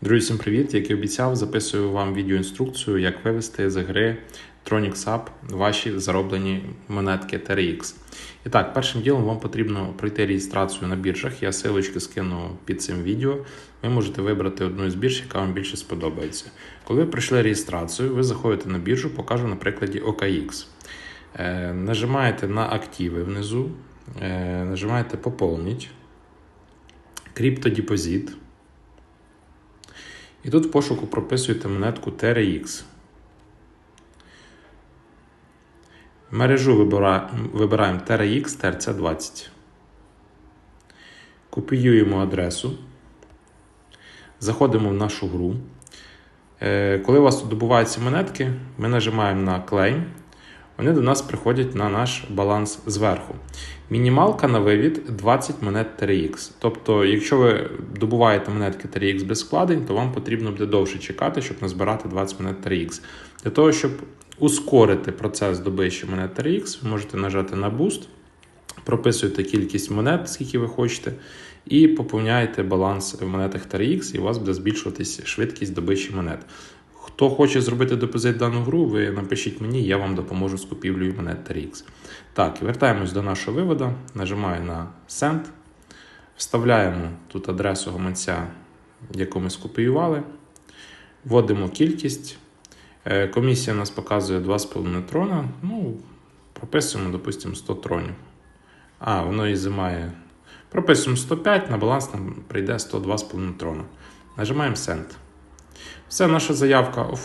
Друзі, всім привіт! Як і обіцяв, записую вам відеоінструкцію, як вивести з гри Tronic Sub ваші зароблені монетки TRX. І так, першим ділом вам потрібно пройти реєстрацію на біржах. Я силочки скину під цим відео. Ви можете вибрати одну з бірж, яка вам більше сподобається. Коли ви пройшли реєстрацію, ви заходите на біржу, покажу на прикладі OKX. Е, нажимаєте на активи внизу, е, нажимаєте Поповніть, Криптодепозит. І тут в пошуку прописуєте монетку TRX. Мережу вибираємо TRX TRC20. Копіюємо адресу. Заходимо в нашу гру. Е, Коли у вас тут добуваються монетки, ми нажимаємо на Claim. Вони до нас приходять на наш баланс зверху. Мінімалка на вивід 20 монет TRX. Тобто, якщо ви добуваєте монетки TRX без складень, то вам потрібно буде довше чекати, щоб назбирати 20 монет TRX. Для того, щоб ускорити процес добичі монет TRX, ви можете нажати на Boost, прописуєте кількість монет, скільки ви хочете, і поповняєте баланс в монетах TRX, і у вас буде збільшуватись швидкість добичі монет. Хто хоче зробити депозит дану гру, ви напишіть мені, я вам допоможу з купівлею монет TRX. Так, вертаємось до нашого виводу. Нажимаю на Send. Вставляємо тут адресу гаманця, яку ми скопіювали. Вводимо кількість. Е, Комісія нас показує 2,5 трона. Ну, прописуємо, допустимо, 100 тронів. А, воно і займає. Прописуємо 105, на баланс нам прийде 102,5 трона. Нажимаємо Send. Все, наша заявка оформлена.